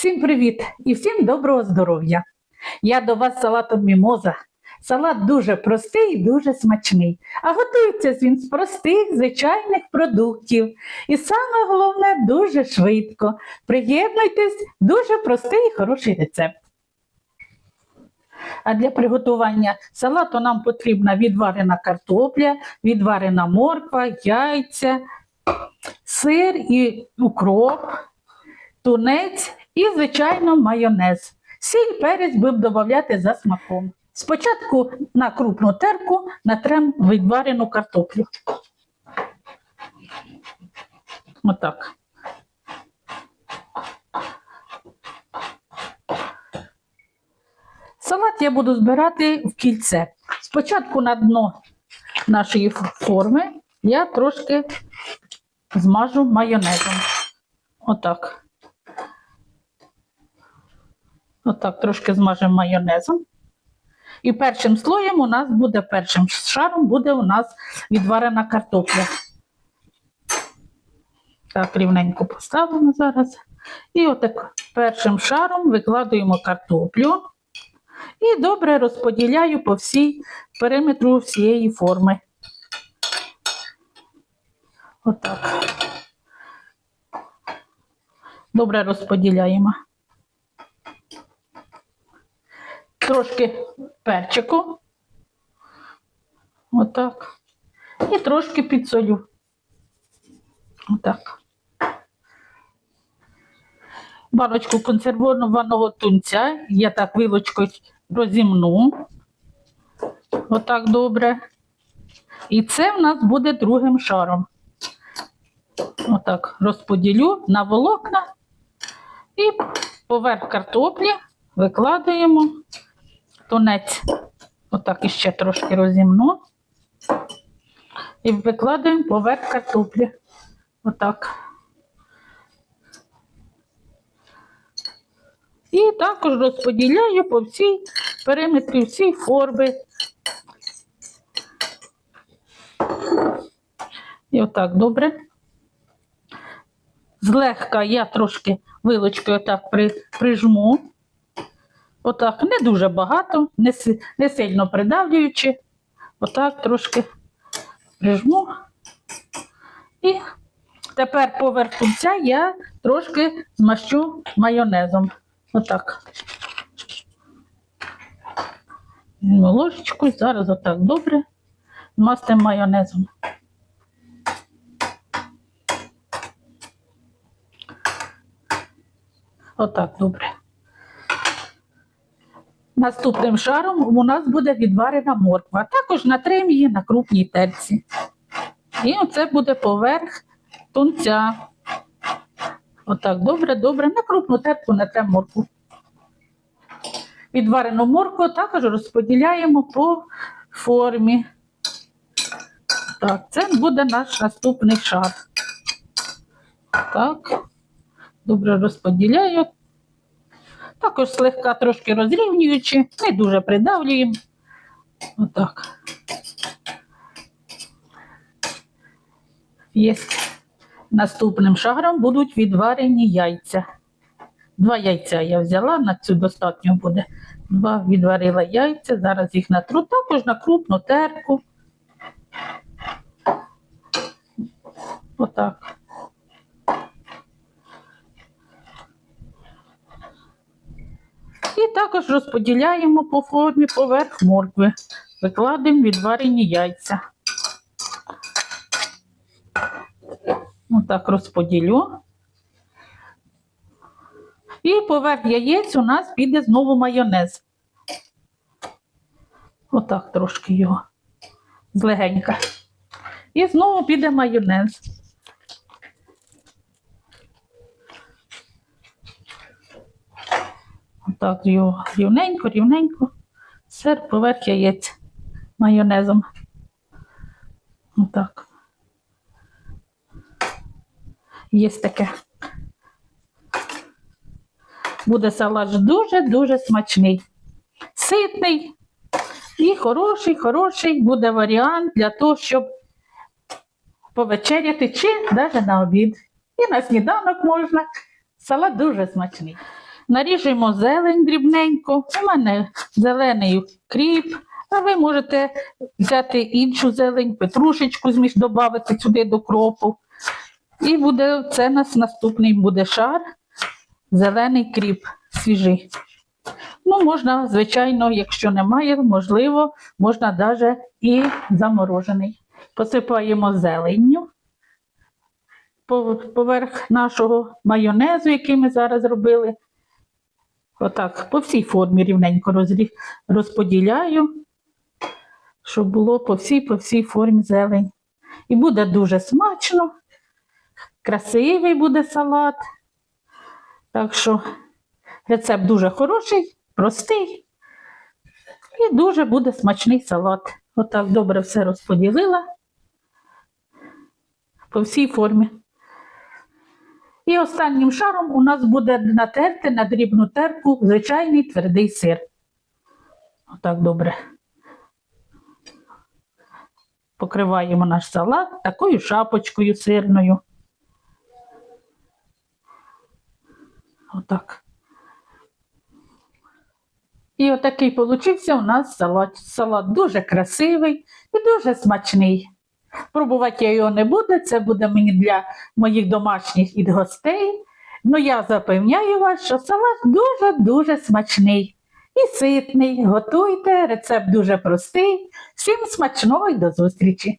Всім привіт і всім доброго здоров'я! Я до вас салатом мімоза. Салат дуже простий і дуже смачний, а готується він з простих звичайних продуктів. І саме головне дуже швидко. Приєднуйтесь, дуже простий і хороший рецепт. А для приготування салату нам потрібна відварена картопля, відварена морква, яйця, сир і укроп, тунець і, звичайно, майонез. Сіль перець будемо додати за смаком. Спочатку на крупну терку натрем відварену картоплю. Отак. Салат я буду збирати в кільце. Спочатку на дно нашої форми я трошки змажу майонезом. Отак. Отак трошки змажемо майонезом. І першим слоєм у нас буде, першим шаром буде у нас відварена картопля. Так, рівненько поставимо зараз. І отак першим шаром викладуємо картоплю і добре розподіляю по всій периметру всієї форми. Отак. Добре розподіляємо. Трошки перчику. Отак. І трошки підсолю. Отак. Баночку консервованого тунця я так вилочкою розімну. Отак добре. І це в нас буде другим шаром. Отак розподілю на волокна і поверх картоплі викладаємо тунець. Отак іще трошки розімну. І викладаємо поверх картоплі. Отак. І також розподіляю по всій периметрі всій форми. І отак добре. Злегка я трошки вилочкою отак при, прижму. Отак, не дуже багато, не, не сильно придавлюючи. Отак трошки прижму. І тепер поверх тунця я трошки змащу майонезом. Отак. Ложечку, і зараз отак добре змастимо майонезом. Отак добре. Наступним шаром у нас буде відварена морква. Також натрим її на крупній терці. І оце буде поверх тунця. Отак, добре, добре. На крупну терку натрем моркву. Відварену моркву також розподіляємо по формі. Так, це буде наш наступний шар. Так, добре розподіляю. Також слегка трошки розрівнюючи, не дуже придавлюємо. Отак. Є. Наступним шаром будуть відварені яйця. Два яйця я взяла, на цю достатньо буде. Два відварила яйця, зараз їх натру, також на крупну терку. Отак. І також розподіляємо по формі поверх моркви. Викладемо відварені яйця. Отак розподілю. І поверх яєць у нас піде знову майонез. Отак трошки його злегенька. І знову піде майонез. Отак рівненько, рівненько. Сир поверх яєць майонезом. Отак. Є таке. Буде салат дуже-дуже смачний. Ситний і хороший, хороший буде варіант для того, щоб повечеряти чи навіть на обід. І на сніданок можна. Салат дуже смачний. Наріжемо зелень дрібненько. У мене зелений кріп, а ви можете взяти іншу зелень, петрушечку зміж додати сюди до кропу. І буде це у нас наступний буде шар, зелений кріп свіжий. Ну, можна, звичайно, якщо немає, можливо, можна навіть і заморожений. Посипаємо зеленню поверх нашого майонезу, який ми зараз робили. Отак, по всій формі рівненько розподіляю, щоб було по всій, по всій формі зелень. І буде дуже смачно, красивий буде салат. Так що рецепт дуже хороший, простий і дуже буде смачний салат. Отак добре все розподілила по всій формі. І останнім шаром у нас буде натерти на дрібну терку звичайний твердий сир. Отак добре. Покриваємо наш салат такою шапочкою сирною. Отак. І отакий получився у нас салат. Салат дуже красивий і дуже смачний. Пробувати я його не буду, це буде мені для моїх домашніх і гостей. Ну я запевняю вас, що салат дуже-дуже смачний і ситний. Готуйте, рецепт дуже простий. Всім смачного і до зустрічі!